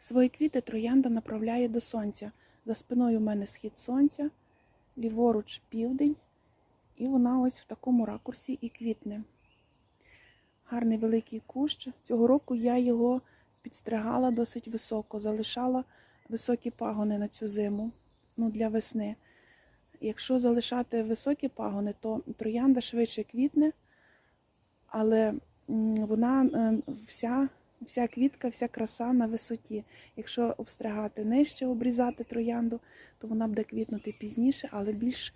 Свої квіти троянда направляє до сонця. За спиною в мене схід сонця, ліворуч південь, і вона ось в такому ракурсі і квітне. Гарний великий кущ. Цього року я його підстригала досить високо, залишала високі пагони на цю зиму, ну для весни. Якщо залишати високі пагони, то троянда швидше квітне, але вона е, вся, вся квітка, вся краса на висоті. Якщо обстригати нижче, обрізати троянду, то вона буде квітнути пізніше, але більш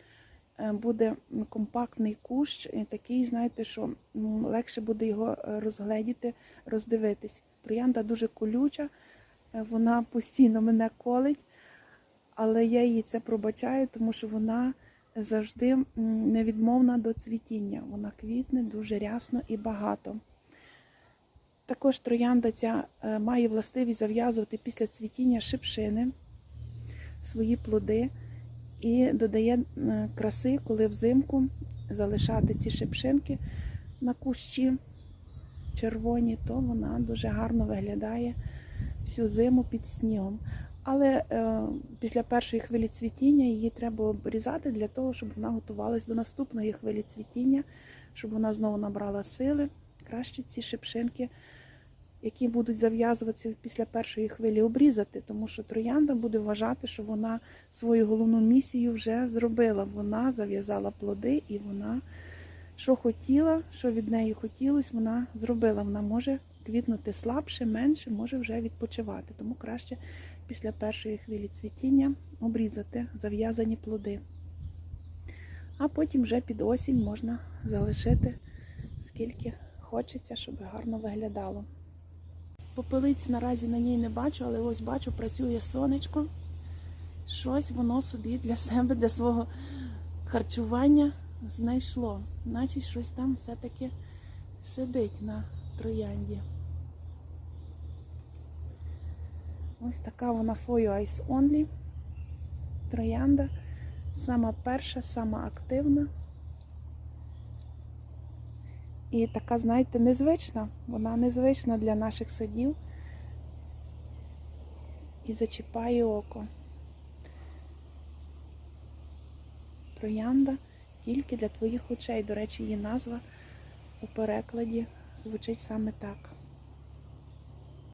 е, буде компактний кущ, такий, знаєте, що легше буде його е, розгледіти, роздивитись. Троянда дуже колюча, е, вона постійно мене колить, але я їй це пробачаю, тому що вона завжди невідмовна до цвітіння. Вона квітне дуже рясно і багато. Також троянда ця е, має властивість зав'язувати після цвітіння шипшини, свої плоди і додає краси, коли взимку залишати ці шипшинки на кущі червоні, то вона дуже гарно виглядає всю зиму під снігом. Але е, після першої хвилі цвітіння її треба обрізати для того, щоб вона готувалась до наступної хвилі цвітіння, щоб вона знову набрала сили. Краще ці шипшинки, які будуть зав'язуватися після першої хвилі, обрізати, тому що троянда буде вважати, що вона свою головну місію вже зробила. Вона зав'язала плоди і вона, що хотіла, що від неї хотілося, вона зробила. Вона може квітнути слабше, менше, може вже відпочивати. Тому краще після першої хвилі цвітіння обрізати зав'язані плоди. А потім вже під осінь можна залишити скільки хочеться, щоб гарно виглядало. Попелиць наразі на ній не бачу, але ось бачу, працює сонечко. Щось воно собі для себе, для свого харчування знайшло. Наче щось там все-таки сидить на троянді. Ось така вона Your Eyes Only. Троянда. Сама перша, сама активна. І така, знаєте, незвична. Вона незвична для наших садів. І зачіпає око. Троянда тільки для твоїх очей. До речі, її назва у перекладі звучить саме так.